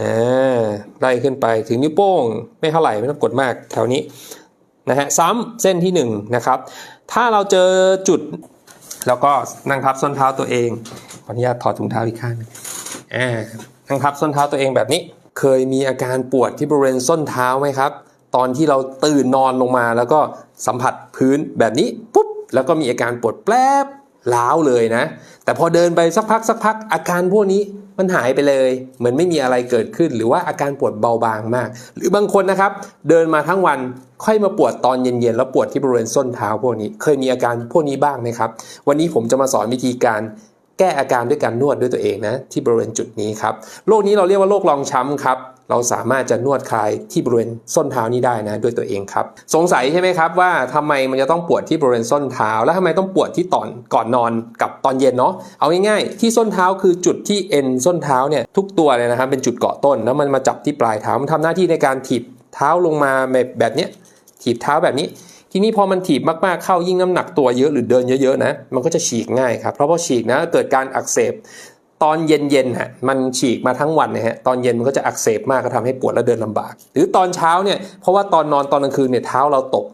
อ่าไล่ขึ้นไปถึงนิ้วโป้งไม่เท่าไหร่ไม่ต้องกดมากแถวนี้นะฮะซ้ำเส้นที่1นะครับถ้าเราเจอจุดแล้วก็นั่งทับส้นเท้าตัวเองขออนุญาตถอดถุงเท้าอีกข้างหนึงอ่านั่งทับส้นเท้าตัวเองแบบนี้ เคยมีอาการปวดที่บริเวณส้นเท้าไหมครับ ตอนที่เราตื่นนอนลงมาแล้วก็สัมผัสพื้นแบบนี้ปุ๊บแล้วก็มีอาการปวดแป๊บ ล้าวเลยนะ แต่พอเดินไปสักพักสักพัก อาการพวกนี้มันหายไปเลย เหมือนไม่มีอะไรเกิดขึ้น หรือว่าอาการปวดเบาบางมาก หรือบางคนนะครับ เดินมาทั้งวันค่อยมาปวดตอนเย็นๆ แล้วปวดที่บริเวณส้นเท้าพวกนี้ เคยมีอาการพวกนี้บ้างไหมครับ วันนี้ผมจะมาสอนวิธีการ แก้อาการด้วยการนวดด้วยตัวเองนะที่บริเวณจุดนี้ครับโรคนี้เราเรียกว่าโรครองช้ำครับเราสามารถจะนวดคลายที่บริเวณส้นเท้านี้ได้นะด้วยตัวเองครับ สงสัยใช่ไหมครับว่าทำไมมันจะต้องปวดที่บริเวณส้นเท้า แล้วทำไมต้องปวดที่ตอนก่อนนอนกับตอนเย็นเนาะเอาง่ายๆที่ส้นเท้าคือจุดที่เอ็นส้นเท้าเนี่ยทุกตัวเลยนะครับเป็นจุดเกาะต้น แล้วมันมาจับที่ปลายเท้ามันทำหน้าที่ในการถีบเท้าลงมาแบบแบบเนี้ยถีบเท้าแบบนี้ ทีนี้พอมันถีบมากๆเข้ายิ่งน้ำหนักตัวเยอะหรือเดินเยอะๆนะมันก็จะฉีกง่ายครับเพราะพอฉีกนะเกิดการอักเสบตอนเย็นๆฮะมันฉีกมาทั้งวันนะฮะตอนเย็นมันก็จะอักเสบมากก็ทำให้ปวดและเดินลำบาก หรือตอนเช้าเนี่ยเพราะว่าตอนนอนตอนกลางคืนเนี่ยเท้าเราตก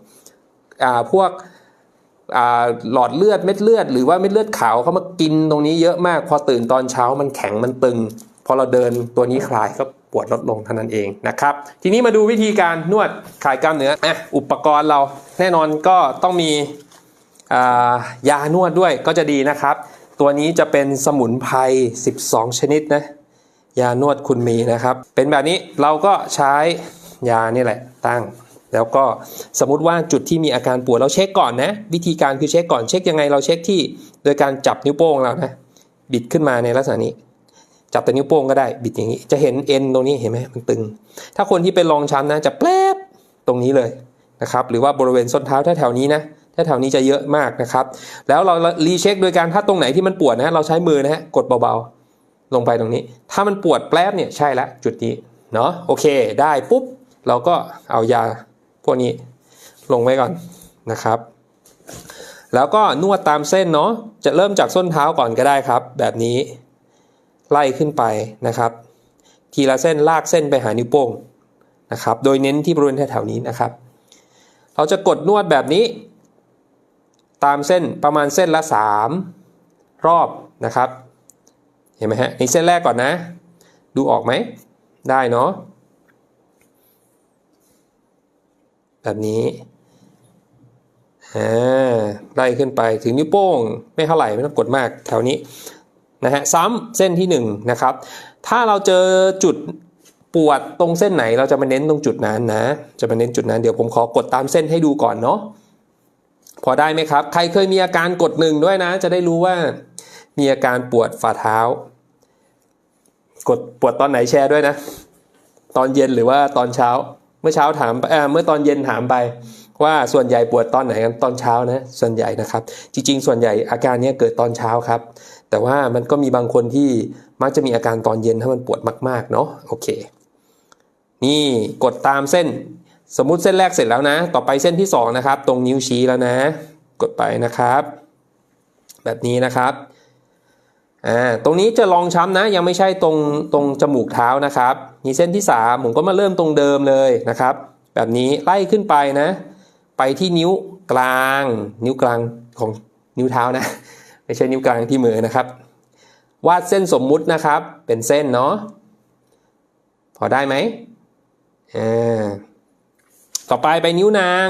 อ่าพวกอ่าหลอดเลือดเม็ดเลือด หรือว่าเม็ดเลือดขาวเขามากินตรงนี้เยอะมาก พอตื่นตอนเช้ามันแข็งมันตึง พอเราเดินตัวนี้คลายก็ปวดลดลงเท่านั้นเองนะครับ ทีนี้มาดูวิธีการนวดคลายกล้ามเนื้ออะอุปกรณ์เรา แน่นอนก็ต้องมีายานวดด้วยก็จะดีนะครับ ตัวนี้จะเป็นสมุนไพร 12 ชนิดนะยานวดคุณมีนะครับ เป็นแบบนี้เราก็ใช้ยานี่แหละตั้ง แล้วก็สมมติว่าจุดที่มีอาการปวดเราเช็คก่อนนะ วิธีการคือเช็คก่อนเช็คยังไงเราเช็คที่ โดยการจับนิ้วโป้งเรานะบิดขึ้นมาในลักษณะนี้ จับแต่นิ้วโป้งก็ได้บิดอย่างนี้ จะเห็นเอ็นตรงนี้เห็นไหมมันตึง ถ้าคนที่เป็นรองช้ำนะจะแป๊บตรงนี้เลย นะครับหรือว่าบริเวณส้นเท้าแถวๆนี้นะแถวๆนี้จะเยอะมากนะครับ แล้วเรารีเช็คโดยการถ้าตรงไหนที่มันปวดนะเราใช้มือนะฮะกดเบาๆ ลงไปตรงนี้ ถ้ามันปวดแป๊บเนี่ยใช่ละจุดนี้เนาะโอเคได้ปุ๊บ เราก็เอายาพวกนี้ลงไว้ก่อนนะครับ แล้วก็นวดตามเส้นเนาะจะเริ่มจากส้นเท้าก่อนก็ได้ครับ แบบนี้ไล่ขึ้นไปนะครับ ทีละเส้นลากเส้นไปหานิ้วโป้งนะครับ โดยเน้นที่บริเวณแถวๆนี้นะครับ เราจะกดนวดแบบนี้ ตามเส้นประมาณเส้นละ 3 รอบนะครับ เห็นไหมฮะนี่เส้นแรกก่อนนะ ดูออกไหม ได้เนาะแบบนี้อ่าไล่ขึ้นไปถึงนิ้วโป้งไม่เท่าไหร่ไม่ต้องกดมากแถวนี้นะฮะซ้ำเส้นที่1นะครับถ้าเราเจอจุด ปวดตรงเส้นไหนเราจะมาเน้นตรงจุดนั้นนะ จะมาเน้นจุดนั้นเดี๋ยวผมขอกดตามเส้นให้ดูก่อนเนาะพอได้ไหมครับ ใครเคยมีอาการกดหนึ่งด้วยนะ จะได้รู้ว่า มีอาการปวดฝ่าเท้า กดปวดตอนไหนแชร์ด้วยนะ ตอนเย็นหรือว่าตอนเช้า เมื่อเช้าถามเเมื่อตอนเย็นถามไป ว่าส่วนใหญ่ปวดตอนไหนกันตอนเช้านะ ส่วนใหญ่นะครับ จริง ๆ ส่วนใหญ่อาการนี้เกิดตอนเช้าครับ แต่ว่ามันก็มีบางคนที่มักจะมีอาการตอนเย็นถ้ามันปวดมากๆเนาะโอเค นี่กดตามเส้น สมมุติเส้นแรกเสร็จแล้วนะ ต่อไปเส้นที่ 2 นะครับ ตรงนิ้วชี้แล้วนะ กดไปนะครับ แบบนี้นะครับอ่าตรงนี้จะลองช้ำนะ ยังไม่ใช่ตรงตรงจมูกเท้านะครับนี่เส้นที่ 3 ผมก็มาเริ่มตรงเดิมเลยนะครับ แบบนี้ไล่ขึ้นไปนะ ไปที่นิ้วกลาง นิ้วกลางของนิ้วเท้านะ ไม่ใช่นิ้วกลางที่มือนะครับ วาดเส้นสมมุตินะครับ เป็นเส้นเนาะพอได้ไหม อ่าต่อไปไปนิ้วนาง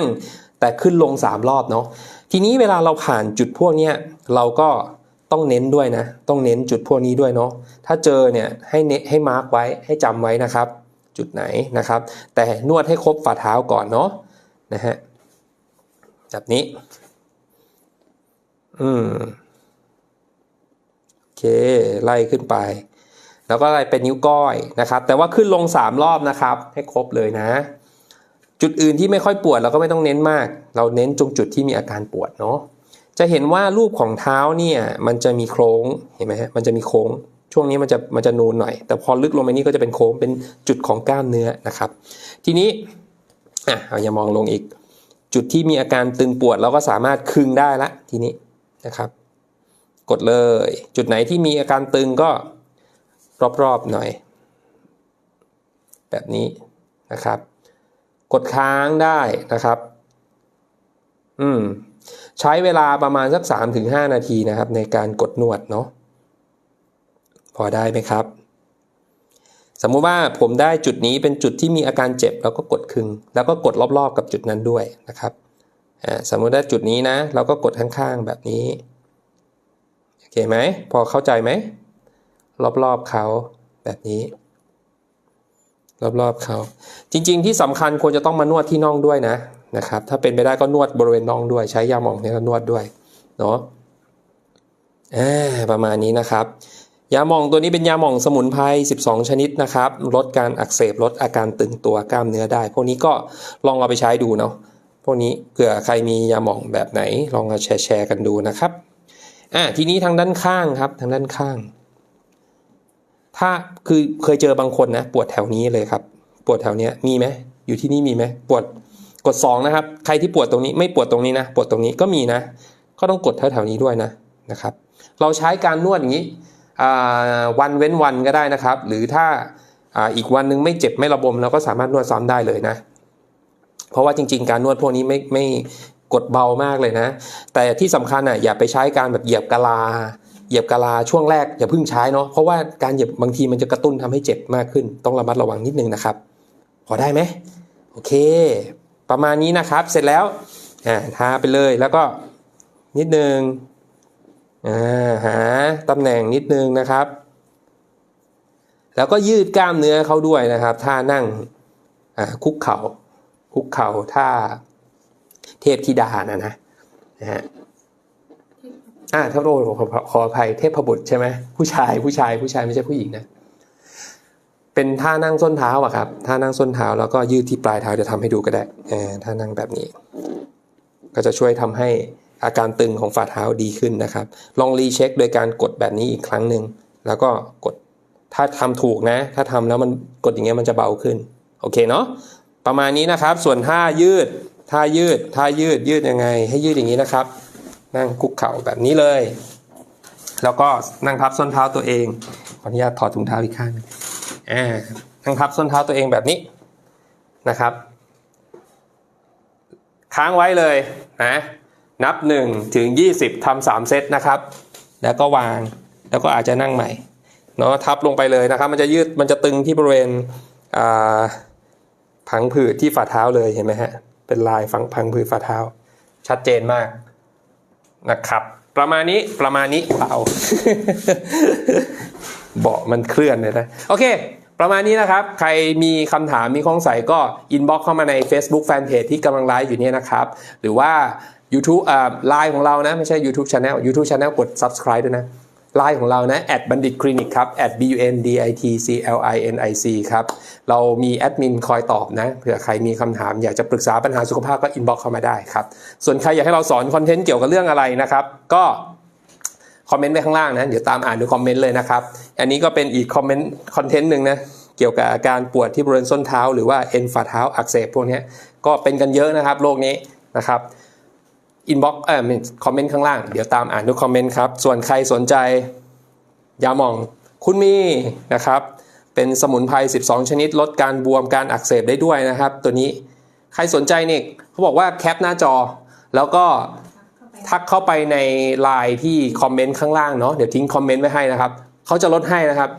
แต่ขึ้นลง 3 รอบเนาะทีนี้เวลาเราผ่านจุดพวกเนี้ยเราก็ต้องเน้นด้วยนะ ต้องเน้นจุดพวกนี้ด้วยเนาะถ้าเจอเนี่ยให้เนให้มาร์กไว้ให้จำไว้นะครับ จุดไหนนะครับ แต่นวดให้ครบฝ่าเท้าก่อนเนาะนะฮะแบบนี้ อืมโอเค ไล่ขึ้นไป แล้วก็อะไล่เป็นนิ้วก้อยนะครับ แต่ว่าขึ้นลง 3 รอบนะครับ ให้ครบเลยนะ จุดอื่นที่ไม่ค่อยปวดเราก็ไม่ต้องเน้นมาก เราเน้นตรงจุดที่มีอาการปวดเนาะจะเห็นว่ารูปของเท้าเนี่ยมันจะมีโค้งเห็นไหมฮะมันจะมีโค้ง ช่วงนี้มันจะมันจะนูนหน่อย แต่พอลึกลงไปนี่ก็จะเป็นโค้งเป็นจุดของกล้ามเนื้อนะครับ ทีนี้อะเอาอย่ามองลงอีก จุดที่มีอาการตึงปวดเราก็สามารถคึงได้ละทีนี้นะครับ กดเลย จุดไหนที่มีอาการตึงก็ รอบๆหน่อย แบบนี้นะครับ กดค้างได้นะครับ อืมใช้เวลาประมาณสัก 3-5 นาทีนะครับ ในการกดนวดเนาะพอได้ไหมครับ สมมุติว่าผมได้จุดนี้เป็นจุดที่มีอาการเจ็บเราก็กดคึง แล้วก็กดรอบๆ กับจุดนั้นด้วยนะครับอ่าสมมุติว่าจุดนี้นะ เราก็กดข้างๆแบบนี้โอเคไหมพอเข้าใจไหม รอบๆเขาแบบนี้ รอบๆเขา จริง ๆ ที่สำคัญควรจะต้องมานวดที่น่องด้วยนะนะครับ ถ้าเป็นไปได้ก็นวดบริเวณน่องด้วย ใช้ยาหม่องเนี่ยนวดด้วยเนาะประมาณนี้นะครับ ยาหม่องตัวนี้เป็นยาหม่องสมุนไพร 12 ชนิดนะครับ ลดการอักเสบลดอาการตึงตัวกล้ามเนื้อได้ พวกนี้ก็ลองเอาไปใช้ดูเนาะพวกนี้เผื่อใครมียาหม่องแบบไหนลองมาแชร์แชร์กันดูนะครับอ่าทีนี้ทางด้านข้างครับทางด้านข้าง ถ้าคือเคยเจอบางคนนะ ปวดแถวนี้เลยครับ ปวดแถวเนี้ยมีไหมอยู่ที่นี่มีไหมปวดกด2นะครับ ใครที่ปวดตรงนี้ไม่ปวดตรงนี้นะ ปวดตรงนี้ก็มีนะ ก็ต้องกดแถวๆนี้ด้วยนะนะครับ เราใช้การนวดอย่างนี้วันเว้นวันก็ได้นะครับ หรือถ้าอ,าอีกวันหนึงไม่เจ็บไม่ระบมเราก็สามารถนวดซ้ำได้เลยนะ เพราะว่าจริง ๆ การนวดพวกนี้ไม่ไม่กดเบามากเลยนะ แต่ที่สำคัญอะอย่าไปใช้การแบบเหยียบกะลา เหยียบกะลาช่วงแรกอย่าเพิ่งใช้เนาะเพราะว่าการเหยียบบางทีมันจะกระตุ้นทำให้เจ็บมากขึ้น ต้องระมัดระวังนิดนึงนะครับ พอได้ไหมโอเค ประมาณนี้นะครับ เสร็จแล้วอ่าทาไปเลยแล้วก็นิดนึงอ่าหาตำแหน่งนิดนึงนะครับ แล้วก็ยืดกล้ามเนื้อเขาด้วยนะครับท่านั่งอ่าคุกเข่าคุกเข่าท่าเทพธิดานะนะนะฮะ อ่าเทพโรขอขออภัยเทพบุตรใช่ไหมผู้ชายผู้ชายผู้ชายไม่ใช่ผู้หญิงนะเป็นท่านั่งส้นเท้าอะครับท่านั่งส้นเท้าแล้วก็ยืดที่ปลายเท้าจะทำให้ดูก็ได้เออท่านั่งแบบนี้ ก็จะช่วยทำให้อาการตึงของฝ่าเท้าดีขึ้นนะครับ ลองรีเช็คโดยการกดแบบนี้อีกครั้งหนึ่งแล้วก็กดถ้าทำถูกนะ ถ้าทำแล้วมันกดอย่างเงี้ยมันจะเบาขึ้นโอเคเนาะประมาณนี้นะครับ ส่วนท่ายืดท่ายืดท่ายืดยืดยังไง ให้ยืดอย่างนี้นะครับ นั่งคุกเข่าแบบนี้เลย แล้วก็นั่งทับส้นเท้าตัวเองขออนุญาตถอดถุงเท้าอีกข้างอ่านั่งทับส้นเท้าตัวเองแบบนี้นะครับ ค้างไว้เลยนะนับ1ถึง20ทำสามเซตนะครับ แล้วก็วางแล้วก็อาจจะนั่งใหม่เนาะทับลงไปเลยนะครับ มันจะยืดมันจะตึงที่บริเวณผังผืดที่ฝ่าเท้าเลยเห็นไหมฮะเป็นลายฝังพังผืดฝ่าเท้า ชัดเจนมาก นะครับ ประมาณนี้ประมาณนี้เปล่าเบาะมันเคลื่อนเลยนะโอเค ประมาณนี้นะครับ ใครมีคำถามมีข้อสงสัยก็อินบ็อกเข้ามาใน Facebook Fanpage ที่กำลังไลฟ์อยู่เนี่ยนะครับ หรือว่า YouTube อ่าไลน์ของเรานะ ไม่ใช่ YouTube Channel YouTube Channel กด subscribe ด้วยนะ ไลน์ของเรานะ at bandit clinic ครับ at b u n d i t c l i n i c ครับ เรามีแอดมินคอยตอบนะเผื่อใครมีคำถามอยากจะปรึกษาปัญหาสุขภาพก็อินบ็อกเข้ามาได้ครับ ส่วนใครอยากให้เราสอนคอนเทนต์เกี่ยวกับเรื่องอะไรนะครับ ก็คอมเมนต์ไว้ข้างล่างนะ เดี๋ยวตามอ่านดูคอมเมนต์เลยนะครับ อันนี้ก็เป็นอีกคอมเมนต์คอนเทนต์หนึ่งนะ เกี่ยวกับอาการปวดที่บริเวณส้นเท้า หรือว่าเอ็นฝ่าเท้าอักเสบพวกนี้ก็เป็นกันเยอะนะครับโรคนี้นะครับ อินบ็อกเออคอมเมนต์ข้างล่าง เดี๋ยวตามอ่านดูคอมเมนต์ครับ ส่วนใครสนใจยาหมองคุณมีนะครับ เป็นสมุนไพร 12 ชนิด ลดการบวมการอักเสบได้ด้วยนะครับ ตัวนี้ใครสนใจเนี่ยเขาบอกว่าแคปหน้าจอ แล้วก็ทักเข้าไปในไลน์ที่คอมเมนต์ข้างล่างเนาะเดี๋ยวทิ้งคอมเมนต์ไว้ให้นะครับเขาจะลดให้นะครับ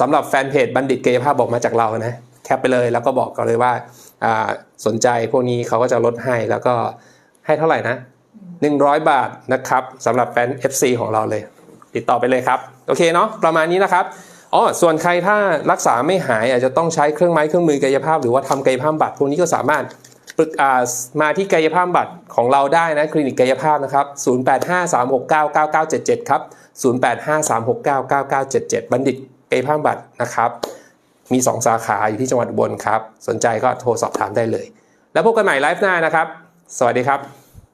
สำหรับแฟนเพจบัณฑิตกายภาพบอกมาจากเรานะแคปไปเลยแล้วก็บอกกันเลยว่าสนใจพวกนี้เขาก็จะลดให้แล้วก็ ให้เท่าไหร่นะ 100 บาทนะครับสำหรับแฟน FC ของเราเลย ติดต่อไปเลยครับ โอเคเนาะประมาณนี้นะครับอ๋อส่วนใครถ้ารักษาไม่หายอาจจะต้องใช้เครื่องไม้เครื่องมือกายภาพ หรือว่าทำกายภาพบำบัดพวกนี้ก็สามารถปรึกอามาที่กายภาพบำบัดของเราได้นะคลินิกกายภาพนะครับ 0853699977 ครับ 0853699977 บัณฑิตกายภาพบำบัดนะครับมี 2 สาขาอยู่ที่จังหวัดอุบลครับ สนใจก็โทรสอบถามได้เลย แล้วพบกันใหม่ไลฟ์หน้านะครับ สวัสดีครับ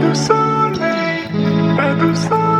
The soleil, pas de soleil.